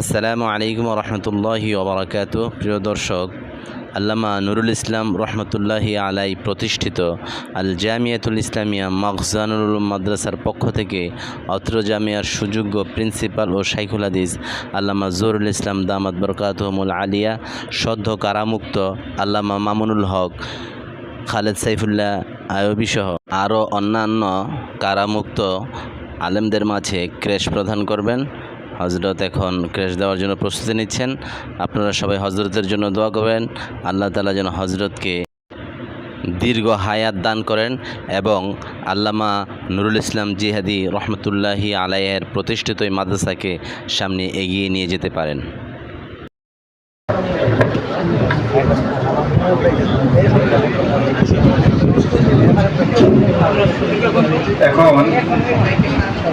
আসসালামু আলাইকুম রহমতুল্লাহি ওবরাকাত প্রিয় দর্শক, আল্লামা নুরুল ইসলাম রহমতুল্লাহি আলাই প্রতিষ্ঠিত আল জামিয়াতুল ইসলামিয়া মখজানুল মাদ্রাসার পক্ষ থেকে অত্র জামিয়ার সুযোগ্য প্রিন্সিপাল ও শাইখুল হাদিস আল্লামা জহুরুল ইসলাম দামাদ বরকাতহমুল আলিয়া, সদ্য কারামুক্ত আল্লামা মামুনুল হক, খালেদ সাইফুল্লাহ আয়বী সহ আরও অন্যান্য কারামুক্ত আলেমদের মাঝে ক্রেশ প্রদান করবেন। হজরত এখন ক্রেশ দেওয়ার জন্য প্রস্তুতি নিচ্ছেন। আপনারা সবাই হজরতের জন্য দোয়া করবেন। আল্লাহ তালা যেন হজরতকে দীর্ঘ হায়াত দান করেন এবং আল্লামা নুরুল ইসলাম জিহাদি রহমতুল্লাহি আলাইয়ের প্রতিষ্ঠিত এই মাদ্রাসাকে সামনে এগিয়ে নিয়ে যেতে পারেন। এখন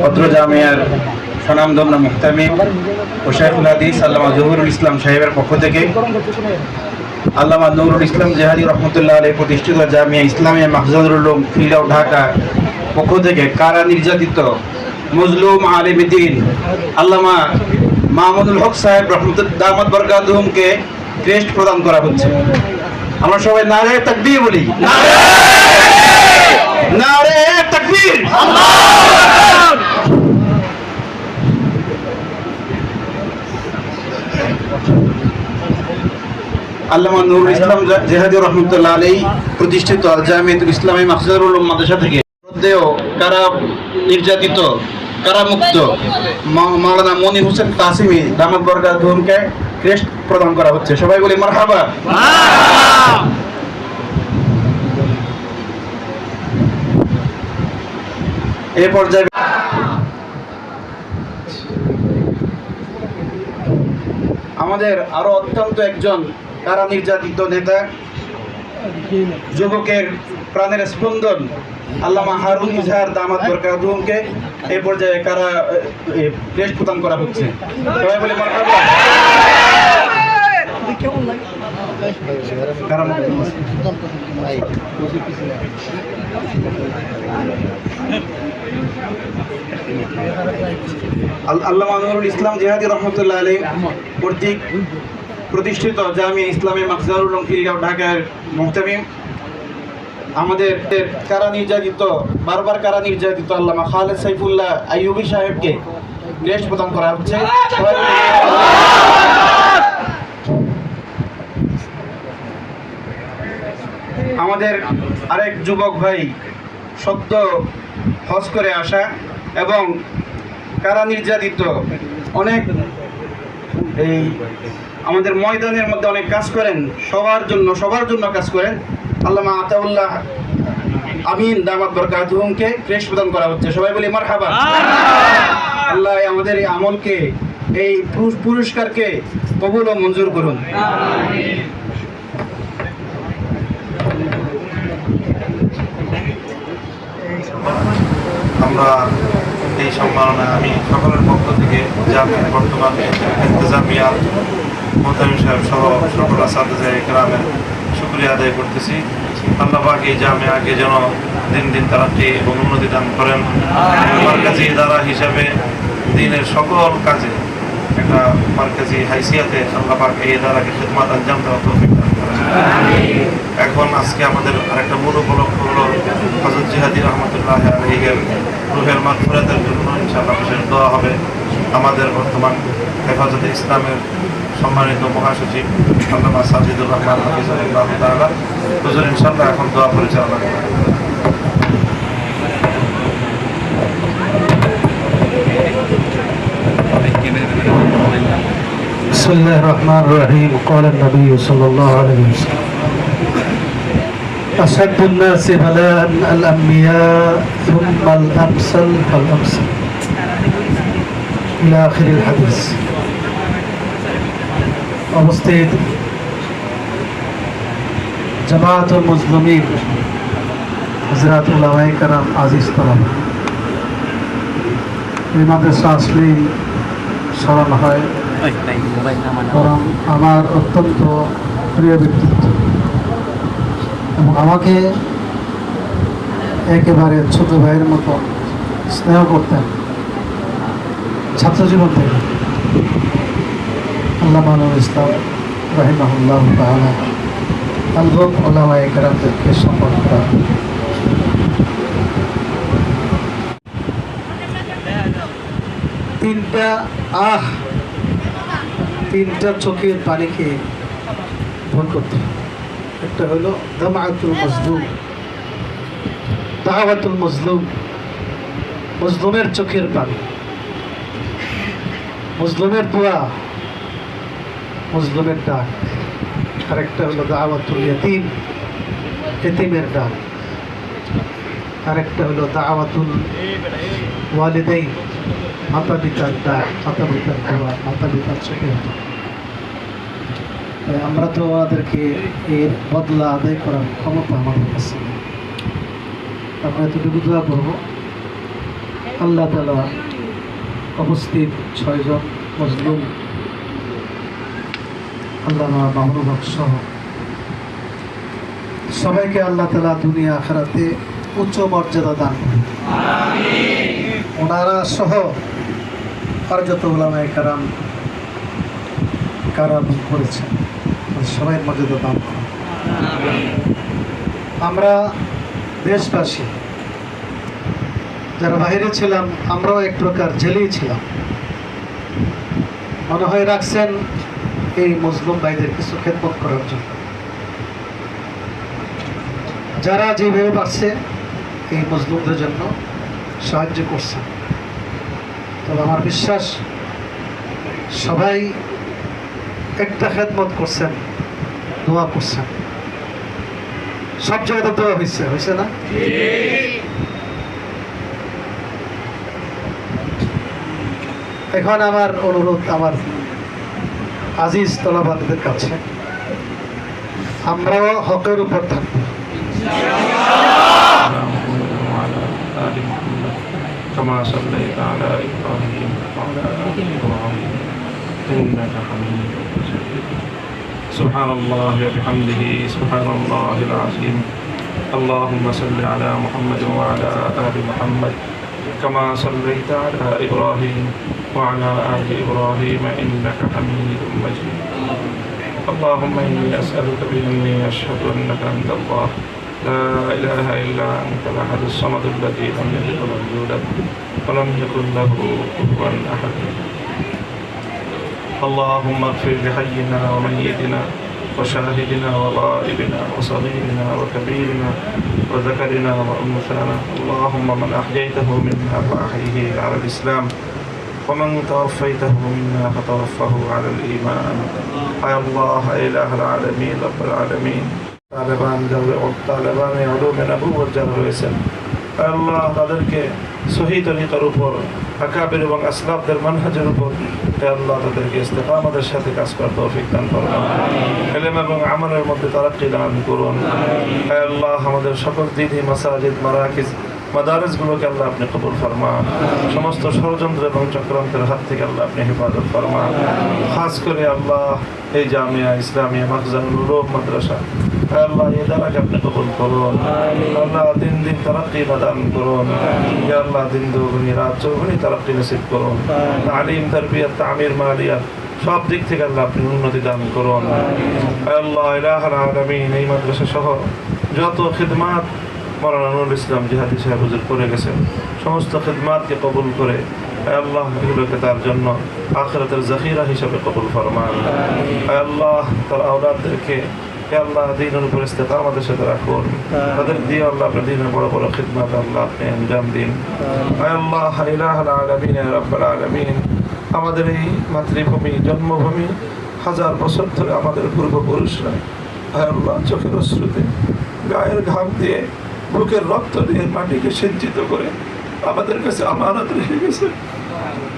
পত্র জামিয়ার স্বনামধন্য মুক্তামি ও শেখুল হাদিস আল্লামা জহুরুল ইসলাম সাহেবের পক্ষ থেকে। আল্লামা নুরুল ইসলাম জেহাদি রহমতুল্লাহ আলী প্রতিষ্ঠিত জামিয়া ইসলামিয়া মাহজাদুল উলুম ফিল্ডাও ঢাকা পক্ষ থেকে কারা নির্যাতিত? মজলুম আলিমুদ্দিন আল্লামা মাহমুদুল হক সাহেব রহমতুল্লাহ দামাদ বরকাতুমকে ক্রেস্ট প্রদান করা হচ্ছে। আমরা সবাই নারে তাকবীর বলি। নারে তাকবীর। আল্লামা নুরুল ইসলাম জেহাদি রহমতুল্লাহ আলী প্রতিষ্ঠিত আল জামিয়াতুল ইসলামী মাহজুরুল মাদ্রাসা থেকে। মধ্যেও কারা নির্যাতিত কারামুক্ত মা- মাওলানা মনির হোসেন তাসিমি দামাত বরকাত ধুমকে ক্রেস্ট প্রদান করা হচ্ছে। সবাই বলি মারহাবা। এ পর্যায়ে আমাদের আরও অত্যন্ত একজন কারা নির্যাতিত নেতা, যুবকের প্রাণের স্পন্দন, আল্লামা হারুন ইজহার দামাত বরকাতুমকে এই পর্যায়ে কারা প্রেস প্রদান করা হচ্ছে? সবাই বলে মারহাবা কারা- আল- আল্লামা নুরুল ইসলাম জিহাদি রহমতুল্লাহ আলী কর্তৃক প্রতিষ্ঠিত জামিয়া ইসলামী মাকজারুল ফিরিগাঁও ঢাকার মুহতামিম। আমাদের কারা নির্যাতিত, বারবার কারা নির্যাতিত, আল্লামা খালেদ সাইফুল্লাহ আইয়ুবী সাহেবকে গ্রেস্ট প্রদান করা হচ্ছে। আমাদের আরেক যুবক ভাই সদ্য হজ করে আসা এবং কারা নির্যাতিত, অনেক এই আমাদের ময়দানের মধ্যে অনেক কাজ করেন সবার জন্য সবার জন্য কাজ করেন। আল্লামা আতাউল্লাহ আমিন দামাত বরকাতুহুমকে ক্রেশ প্রদান করা হচ্ছে। সবাই বলি মারহাবা। আল্লাহ আমাদের এই আমলকে এই পুরস্কারকে কবুল ও মঞ্জুর করুন। আমরা এই সম্মাননা আমি সকলের পক্ষ থেকে জামিয়া বর্তমানে জামিয়া মোতামি সাহেব সহ সকল আসাদ গ্রামের শুক্রিয়া আদায় করতেছি। আল্লাহ পাক এই জামিয়াকে যেন দিন দিন তারাটি এবং উন্নতি দান করেন। মার্কাজি দ্বারা হিসাবে দিনের সকল কাজে একটা মার্কাজি হাইসিয়াতে আল্লাহ পাক এই দ্বারাকে খেদমাত আঞ্জাম দেওয়া করেন। এখন আজকে আমাদের আরেকটা মূল উপলক্ষ হলো হজরত জিহাদি রহমতুল্লাহ রুহের মাগফিরাতের জন্য। ইনশাআল্লাহ বিশেষ দোয়া হবে। আমাদের বর্তমান হেফাজতে ইসলামের সম্মানিত মহাসচিব আল্লামা সাজিদুর রহমান হাফিজুল্লাহ তাআলা হুজুর ইনশাআল্লাহ এখন দোয়া পরিচালনা করবেন بسم الله الرحمن الرحيم قال النبي صلى الله عليه وسلم أشد الناس بلاء الأنبياء ثم الأمثل فالأمثل ইলা আখিরিল হাদিস অবস্থিত জামাতুল মুসলিমিন হজরাতুল্লাহ কারাম আজিজ তলাম এই মাদ্রাসা আসলেই স্মরণ হয় বরং আমার অত্যন্ত প্রিয় ব্যক্তিত্ব। এবং আমাকে একেবারে ছোট ভাইয়ের মতো স্নেহ করতেন। ছাত্র জীবন থেকে নুরুল ইসলাম রাহিমাহুল্লাহ তাআলা আলবম করা তিনটা আহ, তিনটা চোখের পানিকে ভুল করতে একটা হলো দামাতুল মজলুম। দাওয়াতুল মজলুম। মজলুমের চোখের পানি। মজলুমের দোয়া মজলুমের ডাক। আরেকটা হলো দাওয়াতুল ইয়াতিম এতিমের ডাক। আরেকটা হলো দাওয়াতুল ওয়ালিদাই মাতা পিতার ডাক মাতা পিতার দোয়া মাতা পিতার তাই আমরা তো আমাদেরকে এর বদলা আদায় করার ক্ষমতা আমাদের কাছে। আমরা এতটুকু দোয়া করব। আল্লাহ তালা উপস্থিত ছয়জন মজলুম আল্লাহ মাহরুবাক সহ। সবাইকে আল্লাহ তালা দুনিয়া আখেরাতে উচ্চ মর্যাদা দান ওনারা সহ আর যত ওলামায় কারাম কারা ভুল করেছেন। সবাই মর্যাদা দান করুন। আমরা দেশবাসী যারা বাইরে ছিলাম, আমরাও এক প্রকার জেলেই ছিলাম। মনে হয় রাখছেন এই মুসলিম ভাইদের কিছু খেদমত করার জন্য। যারা যেভাবে পারছে এই মুসলিমদের জন্য সাহায্য করছেন তবে আমার বিশ্বাস, সবাই একটা খেদমত করছেন, দোয়া করছেন। সব জায়গাতে দোয়া হয়েছে হয়েছে না? এখন আমার অনুরোধ আমার আজিজ তলাবাদের কাছে আমরাও হকের উপর থাকবো كما صليت على إبراهيم وعلى آل إبراهيم إنك حميد مجيد سبحان الله وبحمده سبحان الله العظيم اللهم صل على محمد وعلى آل محمد كما صليت على إبراهيم وعلى آل إبراهيم إنك حميد مجيد. اللهم إني أسألك بأني أشهد أنك أنت الله. لا إله إلا أنت الأحد الصمد الذي لم يلد ولم يولد ولم يكن له كفوا أحد. اللهم اغفر لحينا وميتنا وشاهدنا وغائبنا وصغيرنا وكبيرنا وذكرنا وأنثانا اللهم من أحييته منا فأحيه على الإسلام ومن توفيته منا فتوفه على الإيمان أي الله يا إله العالمين رب العالمين তালেবান যাবে তালেবানে আলমে নবুবত যারা রয়েছেন আয় আল্লাহ তাদেরকে সহি তরিকার উপর আকাবের এবং আসলাফদের মানহাজের উপর হে আল্লাহ তাদেরকে ইস্তেফামতের সাথে কাজ করার তৌফিক দান করুন এলেম এবং আমলের মধ্যে তারা দান করুন। আল্লাহ আমাদের সকল দিদি মাসাজিদ মারাকিজ মাদারেসগুলোকে আল্লাহ আপনি কবুল ফরমান সমস্ত ষড়যন্ত্র এবং চক্রান্তের হাত থেকে আল্লাহ আপনি হেফাজত ফরমান খাস করে আল্লাহ এই জামিয়া ইসলামিয়া মাকজানুল মাদ্রাসা। আল্লাহ এই দ্বারাকে আপনি কবুল করুন। আল্লাহ দিন দিন তারাক্কি দান করুন। আল্লাহ দিন দুগুনি রাত চৌগুনি তারাক্কি নসিব করুন। তালিম তারবিয়াত তামির মালিয়াত সব দিক থেকে আল্লাহ আপনি উন্নতি দান করুন। আল্লাহ আলামিন এই মাদ্রাসা সহ যত খিদমাত মৌলানা ইসলাম জিহাদি সাহেব হুজুর করে গেছেন। সমস্ত খেদমাতকে কবুল করে আল্লাহ এগুলোকে তার জন্য আখরাতের জাহিরা হিসাবে কবুল ফরমান। আল্লাহ তার আওলাদদেরকে আল্লাহ দিনের উপর আমাদের সাথে রাখুন। তাদের দিয়ে আল্লাহ আপনার দিনের বড় বড় খিদমাত আল্লাহ আপনি আঞ্জাম দিন। আল্লাহ ইলাহাল আলামিন রাব্বাল আলামিন। আমাদের এই মাতৃভূমি, জন্মভূমি হাজার বছর ধরে আমাদের পূর্বপুরুষরা আল্লাহ, চোখের অশ্রুতে গায়ের ঘাম দিয়ে বুকের রক্ত দিয়ে মাটিকে সিঞ্চিত করে আমাদের কাছে আমানত রেখে গেছে।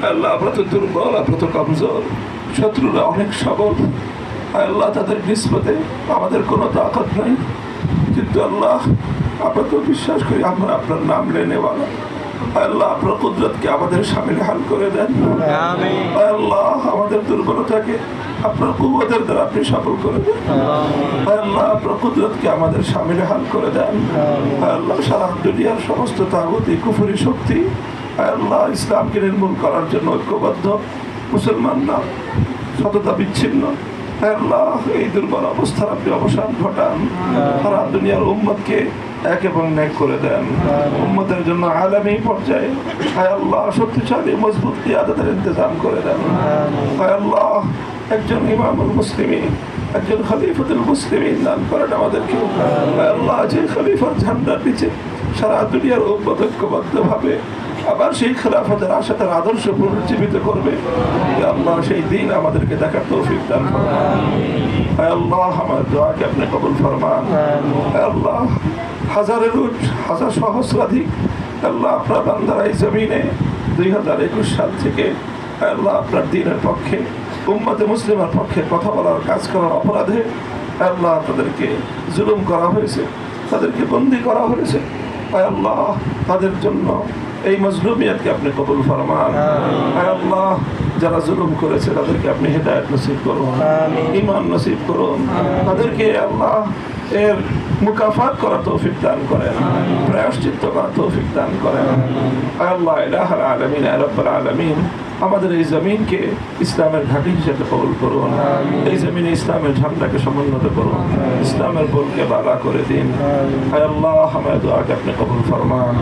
আল্লাহ আমরা তো দুর্বল আমরা তো কমজোর। শত্রুরা অনেক সবল। আল্লাহ তাদের নিষ্পতে আমাদের কোনো তাকত নাই। কিন্তু আল্লাহ আমরা তো বিশ্বাস করি আমরা আপনার নাম নেওয়ালা আল্লাহ আপনার কুদরতকে আমাদের সামিল হাল করে দেন। আল্লাহ আমাদের দুর্বলতাকে আপনার কুবতের দ্বারা আপনি সফল করে দেন। আল্লাহ। আপনার কুদরতকে আমাদের সামিল হাল করে দেন। আল্লাহ। সারা দুনিয়ার সমস্ত তাগতি কুফুরি শক্তি আল্লাহ ইসলামকে নির্মূল করার জন্য ঐক্যবদ্ধ মুসলমানরা সততা বিচ্ছিন্ন। আল্লাহ এই দুর্বল অবস্থার আপনি অবসান ঘটান। সারা দুনিয়ার উম্মতকে এক এবং ন্যাক করে দেন। উম্মতের জন্য আলামী পর্যায়ে আল্লাহ শক্তিশালী মজবুত কিয়াদতের ইন্তজাম করে দেন। আল্লাহ একজন ইমামুল মুসলিমিন, একজন খলিফাতুল মুসলিমিন দান করেন আমাদেরকে। আল্লাহ যে খলিফার ঝান্ডার নিচে সারা দুনিয়ার ঐক্যবদ্ধভাবে আবার সেই খেলাফতের আশা তার আদর্শ পুনর্জীবিত করবে। আল্লাহ সেই দিন আমাদেরকে দেখার তৌফিক দান আল্লাহ আমার দোয়াকে আপনি কবুল ফরমান। আল্লাহ হাজারের হাজার সহস্রাধিক, আল্লাহ আপনার বান্দারা এই জমিনে দুই হাজার একুশ সাল থেকে আল্লাহ আপনার দিনের পক্ষে উম্মতে মুসলিমের পক্ষে কথা বলার কাজ করার অপরাধে আল্লাহ তাদেরকে জুলুম করা হয়েছে তাদেরকে বন্দি করা হয়েছে। আল্লাহ তাদের জন্য এই মজলুমিয়াতকে আপনি কবুল ফরমান। আল্লাহ যারা জুলুম করেছে তাদেরকে আপনি হেদায়ত নসিব করুন। ইমান নসিব করুন। তাদেরকে আল্লাহ এর মুকাফাত করার তৌফিক দান করেন। প্রায়শ্চিত্ত করার তৌফিক দান করেন। আল্লাহ আলমিন আলমিন, আমাদের এই জমিনকে ইসলামের ঘাঁটি হিসেবে কবুল করুন। এই জমিনে ইসলামের ঝান্ডাকে সমুন্নত করুন। ইসলামের বলকে বালা করে দিন। হায় আল্লাহ আমার দোয়াকে আপনি কবুল ফরমান।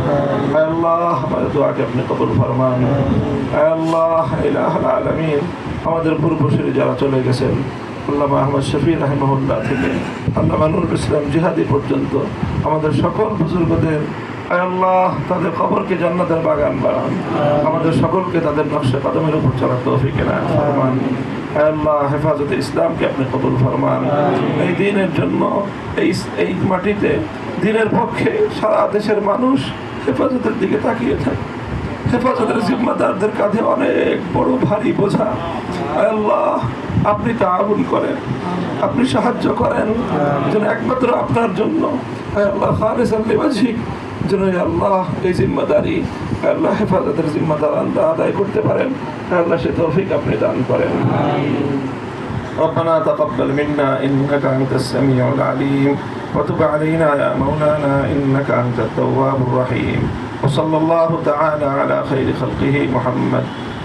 আল্লাহ আমার দোয়াকে আপনি কবুল ফরমান। হায় আল্লাহ আলমিন, আমাদের পূর্বসূরি যারা চলে গেছেন আল্লামা আহমদ শফি থেকে আল্লামা নুরুল ইসলাম জিহাদি পর্যন্ত আমাদের সকল বুজুর্গদের আল্লাহ তাদের খবরকে জান্নাতের বাগান বাড়ান আমাদের সকলকে তাদের নকশা কদমের উপর চলার তৌফিক ফরমান আল্লাহ হেফাজতে ইসলামকে আপনি কবুল ফরমান। এই দিনের জন্য এই এই মাটিতে দিনের পক্ষে সারা দেশের মানুষ হেফাজতের দিকে তাকিয়ে থাকে। হেফাজতের জিম্মাদারদের কাঁধে অনেক বড় ভারী বোঝা। আল্লাহ আপনি তাআউন করেন আপনি সাহায্য করেন যেন একমাত্র আপনার জন্য আয় আল্লাহ খালিস আল্লিবাজিক যেন আয় আল্লাহ এই জিম্মাদারি আয় আল্লাহ হেফাজতের জিম্মাদার আল্লাহ আদায় করতে পারেন আয় আল্লাহ সে তৌফিক আপনি দান করেন ربنا تقبل منا إنك أنت السميع العليم وتب علينا يا مولانا إنك أنت التواب الرحيم وصلى الله تعالى على خير خلقه محمد